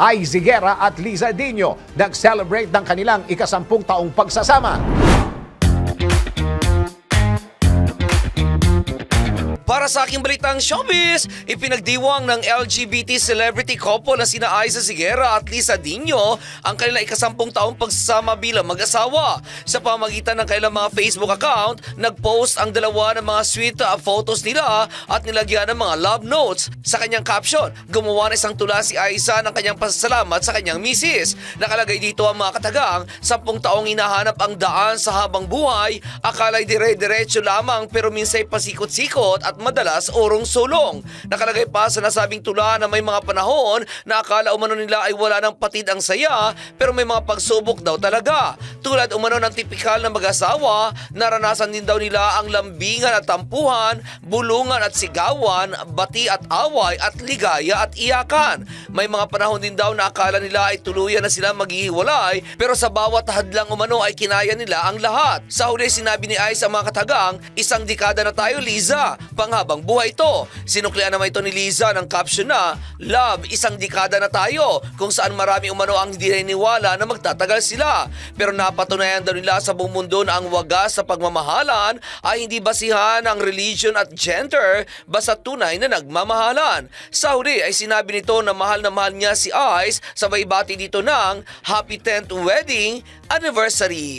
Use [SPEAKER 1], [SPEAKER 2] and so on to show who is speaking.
[SPEAKER 1] ay Ziguera at Liza Dino nag-celebrate ng kanilang ikasampung taong pagsasama.
[SPEAKER 2] Para sa aking balitang showbiz, ipinagdiwang ng LGBT celebrity couple na sina Aiza Sigera at Lisa Dino ang kanilang ikasampung taong pagsasama bilang mag-asawa. Sa pamagitan ng kanilang mga Facebook account, nag-post ang dalawa ng mga sweet uh, photos nila at nilagyan ng mga love notes. Sa kanyang caption, gumawa na isang tula si Aiza ng kanyang pasasalamat sa kanyang misis. Nakalagay dito ang mga katagang, sampung taong hinahanap ang daan sa habang buhay, akala'y dire-diretso lamang pero minsay pasikot-sikot at madalas urong sulong. Nakalagay pa sa nasabing tula na may mga panahon na akala umano nila ay wala ng patid ang saya pero may mga pagsubok daw talaga. Tulad umano ng tipikal na mag-asawa, naranasan din daw nila ang lambingan at tampuhan, bulungan at sigawan, bati at away at ligaya at iyakan. May mga panahon din daw na akala nila ay tuluyan na sila maghihiwalay pero sa bawat hadlang umano ay kinaya nila ang lahat. Sa huli sinabi ni Ay sa mga katagang, isang dekada na tayo Liza, panghabang buhay ito. Sinuklian naman ito ni Liza ng caption na, Love, isang dekada na tayo, kung saan marami umano ang hindi naniniwala na magtatagal sila. Pero napatunayan daw nila sa buong mundo na ang wagas sa pagmamahalan ay hindi basihan ang religion at gender, basta tunay na nagmamahalan. Sa huli ay sinabi nito na mahal na mahal niya si Ice, sabay bati dito ng Happy 10th Wedding Anniversary.